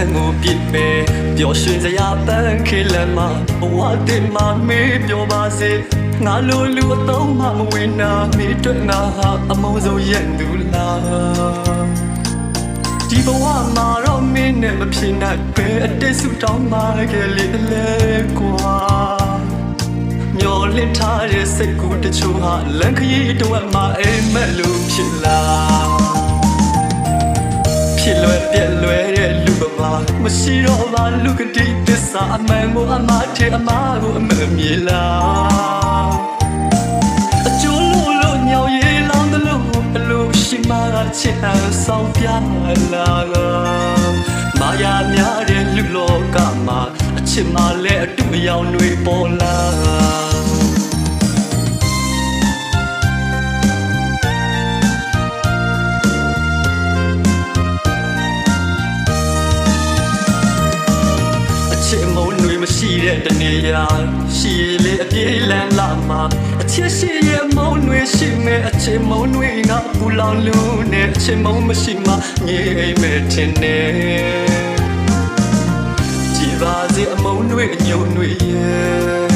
န်းကိုပြစ်ပဲပျော်ရွှင်စရာပန်းခေလမ်းမှာဘဝတင်မှာမေးပြောပါစေငါလိုလူအတော့မှမဝင်နာမေးတွေ့ငါဟာအမုန်းဆုံးရဲ့သူလားဒီဘဝမှာတော့မင်းနဲ့မဖြစ်နိုင်ပဲအတိတ်ဆူတောင်းမှခဲ့လေလေကွာမျောလင့်ထားတဲ့စိတ်ကူးတချို့ဟာလန်ခရီးတော့မှအိမ်မက်လို့ဖြစ်လာဖြစ်လွယ်ပြက်လွယ်တဲ့လူပ မာမရှိတော့မှလူကတိတစ္ဆာအမှန်ကိုအမှားထဲအမှားကိုအမှန်မြေလားအကျိုးလို့လို့ညောင်ရည်လောင်းတယ်လို့အလိုရှိမှချစ်ဟန်ဆောင်ပြလာကမာယာများတဲ့လူလောကမှာအချစ်မှလည်းအတူအယောင်တွေပေါ် ချစ်မုန်းတွေမရှိတဲ့တနေရာရှိရလေအပြေးလန်းလာမှာအချစ်ရှိရဲ့မုန်းတွေရှိမဲ့အချစ်မုန်းတွေငါပူလောင်လို့နဲ့အချစ်မုန်းမရှိမှငြိမ်မဲ့ထင်နေကြည်ပါစေအမုန်းတွေအညုံတွေရဲ့